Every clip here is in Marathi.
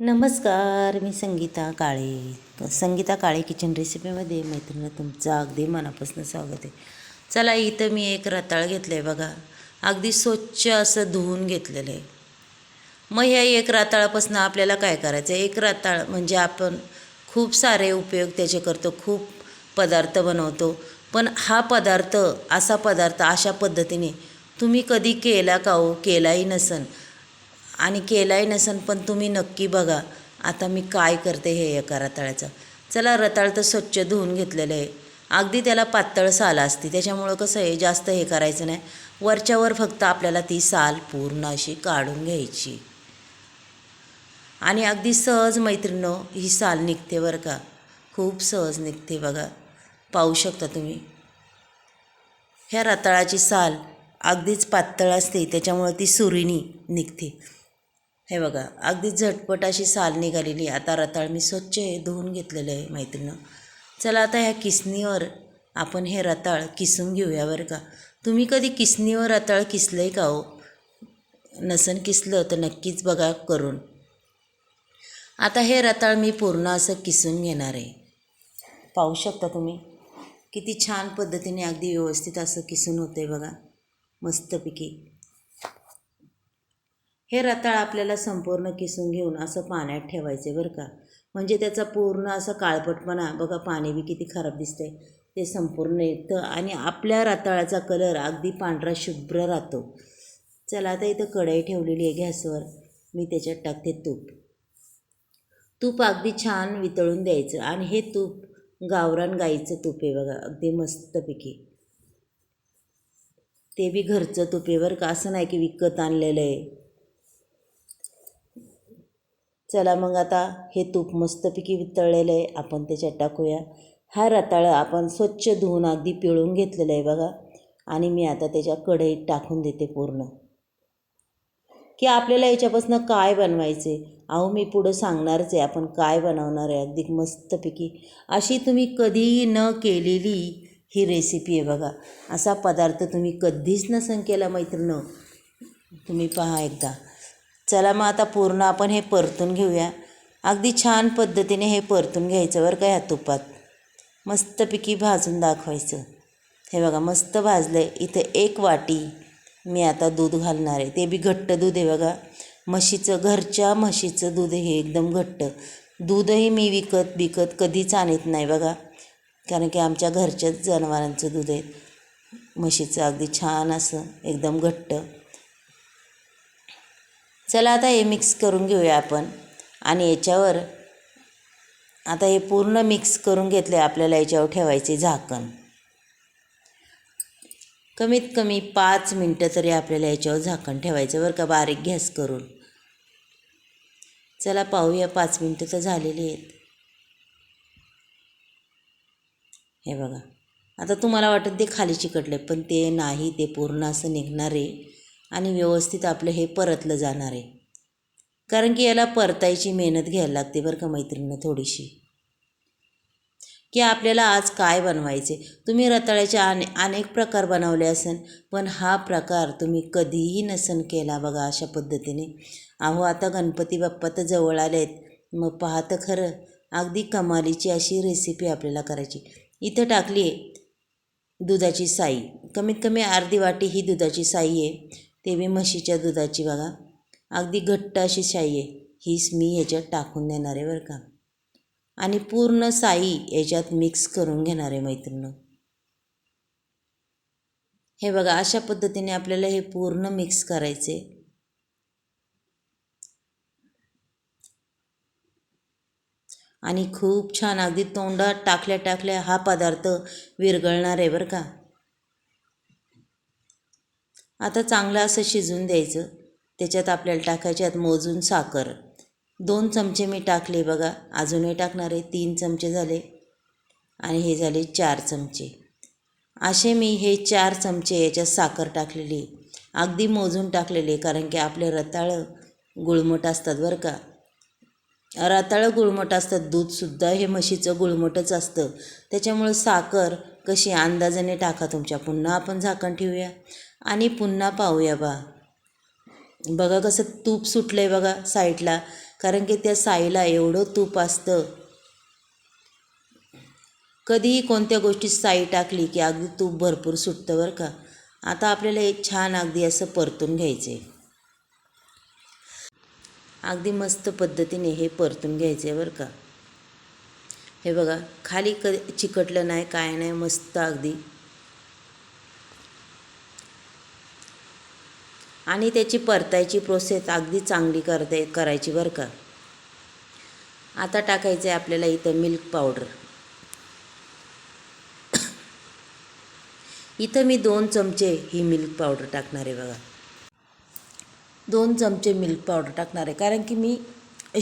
नमस्कार मी संगीता काळे. संगीता काळे किचन रेसिपीमध्ये मैत्रिणीला तुमचं अगदी मनापासून स्वागत आहे. चला इथं मी एक रताळ घेतलं आहे बघा. अगदी स्वच्छ असं धुवून घेतलेलं आहे. मग ह्या एक रताळापासून आपल्याला काय करायचं? एक रताळ म्हणजे आपण खूप सारे उपयोग त्याचे करतो. खूप पदार्थ बनवतो. पण हा पदार्थ असा पदार्थ अशा पद्धतीने तुम्ही कधी केला का हो? केलाही नसन. आणि केलाही नसन पण तुम्ही नक्की बघा. आता मी काय करते हे एका रताळ्याचं चला रताळ तर स्वच्छ धुवून घेतलेलं आहे. अगदी त्याला पातळ साल असते. त्याच्यामुळं कसं आहे जास्त हे करायचं नाही. वरच्यावर फक्त आपल्याला ती साल पूर्ण अशी काढून घ्यायची. आणि अगदी सहज मैत्रिणं ही साल निघते बरं का. खूप सहज निघते बघा. पाहू शकता तुम्ही. ह्या रताळाची साल अगदीच पातळ असते. त्याच्यामुळं ती सुरीनी निघते. हे बघा अगदी झटपट अशी साल निघालेली. आता रताळ मी स्वच्छ हे धुवून घेतलेलं आहे मैत्रिणं चला आता ह्या किसनीवर आपण हे रताळ किसून घेऊया बरं का. तुम्ही कधी किसनीवर रताळ किसलं आहे का हो? नसन किसलं तर नक्कीच बघा करून. आता हे रताळ मी पूर्ण असं किसून घेणार आहे. पाहू शकता तुम्ही? किती छान पद्धतीने अगदी व्यवस्थित असं किसून होतं आहे बघा. मस्तपैकी. हे रताळ आपल्याला संपूर्ण किसून घेऊन असं पाण्यात ठेवायचे बरं का. म्हणजे त्याचा पूर्ण असा काळपटपणा बघा पाणी बी किती खराब दिसते ते संपूर्ण येतं आणि आपल्या रताळाचा कलर अगदी पांढरा शुभ्र राहतो. चला आता इथं कढई ठेवलेली आहे गॅसवर. मी त्याच्यात टाकते तूप. तूप अगदी छान वितळून द्यायचं आणि हे तूप गावरान गाईचं तूप आहे बघा अगदी मस्तपैकी. ते बी घरचं तुपे बरं का. असं नाही की विकत आणलेलं आहे. चला मग आता हे तूप मस्तपैकी वितळलेलं आहे आपण त्याच्यात टाकूया. हा रताळा आपण स्वच्छ धुवून अगदी पिळून घेतलेलं आहे बघा. आणि मी आता त्याच्या कढईत टाकून देते पूर्ण. की आपल्याला याच्यापासून काय बनवायचे अहो मी पुढं सांगणारच आहे आपण काय बनवणार आहे? अगदी मस्तपैकी. अशी तुम्ही कधीही न केलेली ही रेसिपी आहे बघा. असा पदार्थ तुम्ही कधीच नसन केला मैत्रिणं. तुम्ही पहा एकदा. चला मग आता पूर्ण आपण हे परतून घेऊया. अगदी छान पद्धतीने हे परतून घ्यायचं बरं का ह्या तुपात. मस्तपैकी भाजून दाखवायचं. हे बघा मस्त भाजलं आहे इथं एक वाटी मी आता दूध घालणार आहे. ते बी घट्ट दूध आहे बघा. म्हशीचं घरच्या म्हशीचं दूध हे एकदम घट्ट. दूधही मी विकत विकत कधीच आणत नाही बघा. कारण की आमच्या घरच्याच जनावरांचं दूध आहे. म्हशीचं अगदी छान असं एकदम घट्ट. चला आता हे मिक्स करून घेऊया आपण. आणि याच्यावर आता हे पूर्ण मिक्स करून घेतले आपल्याला याच्यावर ठेवायचे झाकण. कमीत कमी पाच मिनटं तरी आपल्याला याच्यावर झाकण ठेवायचं बरं का? बारीक गॅस करून. चला पाहूया पाच मिनटं तर झालेली आहेत. हे बघा. आता तुम्हाला वाटत ते खाली चिकटले पण ते नाही ते पूर्ण असं निघणार आहे. आणि व्यवस्थित आपलं हे परतलं जाणार आहे. कारण की याला परतायची मेहनत घ्यायला लागते बरं का मैत्रिणीनं थोडीशी. की आपल्याला आज काय बनवायचे तुम्ही रताळ्याचे अने अनेक प्रकार बनवले असेल पण हा प्रकार तुम्ही कधीही नसन केला बघा अशा पद्धतीने. अहो आता गणपती बाप्पा तर जवळ आले आहेत मग पाहतं खरं अगदी कमालीची अशी रेसिपी आपल्याला करायची. इथं टाकली आहे दुधाची साई. कमीत कमी अर्धी वाटी ही दुधाची साई आहे. ते बी म्हशीच्या दुधाची बघा. अगदी घट्ट अशी साई आहे. हीच मी ह्याच्यात टाकून देणार आहे बरं का. आणि पूर्ण साई याच्यात मिक्स करून घेणार आहे मैत्रिणं. हे बघा अशा पद्धतीने आपल्याला हे पूर्ण मिक्स करायचे. आणि खूप छान अगदी तोंडात टाकल्या टाकल्या हा पदार्थ विरघळणार आहे बरं का. आता चांगलं असं शिजून द्यायचं. त्याच्यात आपल्याला टाकायचे आहेत मोजून साखर. दोन चमचे मी टाकले बघा. अजूनही टाकणार आहे. तीन चमचे झाले. आणि हे झाले चार चमचे. असे मी हे चार चमचे याच्यात साखर टाकलेली अगदी मोजून टाकलेले कारण की आपले रताळं गुळमट असतात बरं का. रताळं गुळमट असतात. दूधसुद्धा हे म्हशीचं गुळमटच असतं. त्याच्यामुळं साखर कशी अंदाजाने टाका तुमच्या? पुन्हा आपण झाकण ठेवूया. आणि पुन्हा पाहूया बा. बघा कसं तूप सुटलं आहे बघा साईडला. कारण की त्या साईला एवढं तूप असतं. कधीही कोणत्या गोष्टीत साई टाकली की अगदी तूप भरपूर सुटतं बरं का. आता आपल्याला एक छान अगदी असं परतून घ्यायचं आहे अगदी मस्त पद्धतीने हे परतून घ्यायचं आहे बरं का. हे बघा खाली क चिकटलं नाही काय नाही मस्त अगदी. आणि त्याची परतायची प्रोसेस अगदी चांगली करते करायची बरं का. आता टाकायचं आहे आपल्याला इथं मिल्क पावडर इथं मी दोन चमचे ही मिल्क पावडर टाकणार आहे बघा. दोन चमचे मिल्क पावडर टाकणार आहे. कारण की मी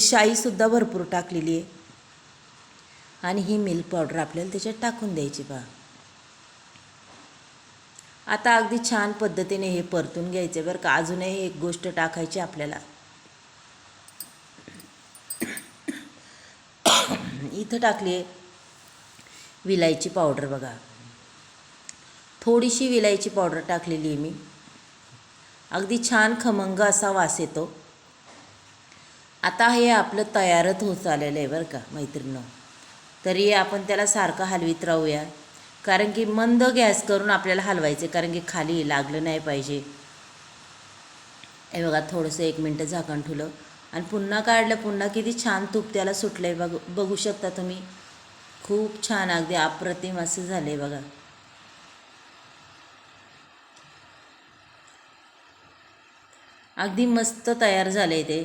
शाईसुद्धा भरपूर टाकलेली आहे. आणि ही मिल्क पावडर आपल्याला त्याच्यात टाकून द्यायची पहा. आता अगदी छान पद्धतीने हे परतून घ्यायचे बरं का. अजूनही एक गोष्ट टाकायची आपल्याला. इथं टाकली आहे विलायची पावडर बघा. थोडीशी विलायची पावडर टाकलेली आहे मी. अगदी छान खमंग असा वास येतो. आता हे आपलं तयारच होत आलेलं आहे बरं का मैत्रिणीनं. तरी आपण त्याला सारखं हलवीत राहूया. कारण की मंद गॅस करून आपल्याला हलवायचे कारण की खाली लागलं नाही पाहिजे. हे बघा थोडंसं एक मिनटं झाकण ठेवलं. आणि पुन्हा काढलं पुन्हा किती छान तूप त्याला सुटलं आहे बघ बघू शकता तुम्ही. खूप छान अगदी अप्रतिम असं झालं आहे बघा. अगदी मस्त तयार झालं आहे ते.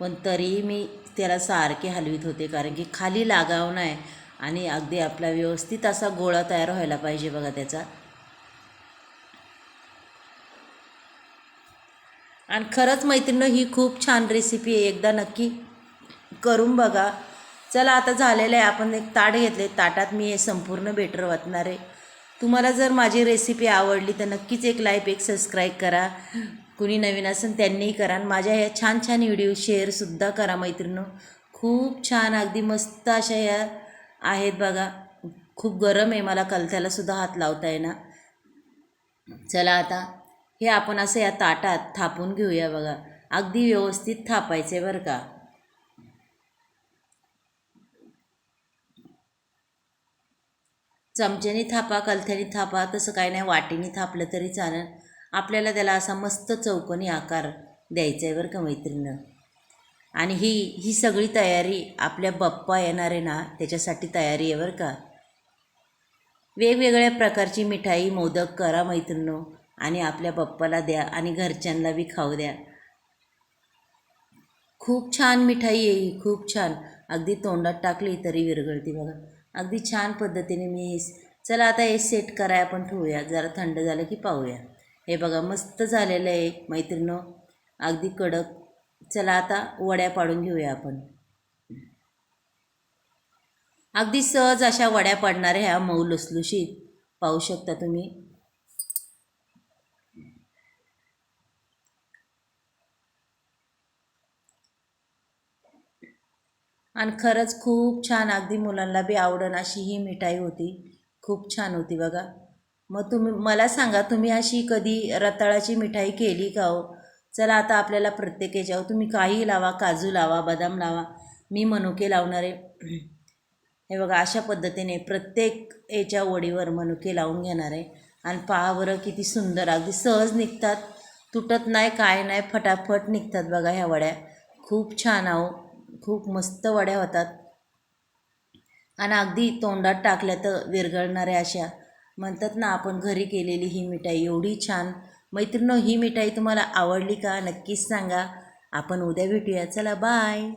पण तरीही मी त्याला सारखे हलवीत होते कारण की खाली लागावं नाही आणि अगदी आपला व्यवस्थित असा गोळा तयार व्हायला पाहिजे बघा त्याचा. आणि खरंच मैत्रिणी ही खूप छान रेसिपी आहे. एकदा नक्की करून बघा. चला आता झालेलं आहे. आपण एक ताट घेतले. ताटात मी हे संपूर्ण बेटर वाचणार आहे. तुम्हाला जर माझी रेसिपी आवडली तर नक्कीच एक लाईक एक सबस्क्राईब करा. कुणी नवीन असेल त्यांनीही करा. आणि माझ्या ह्या छान छान व्हिडिओ शेअरसुद्धा करा मैत्रिणी खूप छान अगदी मस्त अशा ह्या आहेत बघा. खूप गरम आहे मला कलथ्यालासुद्धा हात लावता येणार चला आता हे आपण असं या ताटात थापून घेऊया बघा. अगदी व्यवस्थित थापायचे बरं का. चमच्याने थापा कलथ्याने थापा तसं काही नाही वाटीने थापलं तरी चालेल. आपल्याला त्याला असा मस्त चौकोनी आकार द्यायचा आहे बरं का मैत्रिणं आणि ही ही सगळी तयारी आपल्या बाप्पा येणार आहे ना त्याच्यासाठी तयारी आहे बरं का. वेगवेगळ्या प्रकारची मिठाई मोदक करा मैत्रिणो आणि आपल्या बाप्पाला द्या आणि घरच्यांना बी खाऊ द्या. खूप छान मिठाई येई खूप छान. अगदी तोंडात टाकली तरी विरघळती बघा. अगदी छान पद्धतीने मी हे चला आता हे सेट कराय आपण ठेवूया. जरा थंड झालं की पाहूया. हे बघा मस्त झालेलं आहे मैत्रिणो. अगदी कडक. चला आता वड्या पाडून घेऊया आपण. अगदी सहज अशा वड्या पाडणाऱ्या ह्या मऊ लुसलुशीत पाहू शकता तुम्ही. आणि खरंच खूप छान. अगदी मुलांना बी आवडन अशी ही मिठाई होती. खूप छान होती बघा. मग तुम्ही मला सांगा तुम्ही अशी कधी रताळाची मिठाई केली का हो? चला आता आपल्याला प्रत्येक याच्यावर तुम्ही काही लावा काजू लावा बदाम लावा मी मनुके लावणारे हे बघा अशा पद्धतीने प्रत्येक याच्या वडीवर मनुके लावून घेणार आहे. आणि पहा बरं किती सुंदर अगदी सहज निघतात. तुटत नाही काय नाही फटाफट निघतात बघा ह्या वड्या. खूप छान आहो खूप मस्त वड्या होतात. आणि अगदी तोंडात टाकल्या तर विरघळणाऱ्या अशा. म्हणतात ना आपण घरी केलेली ही मिठाई एवढी छान. मैत्रिणी ही मिठाई तुम्हाला आवडली का? नक्कीच सांगा. आपण उद्या भेटूया. चला बाय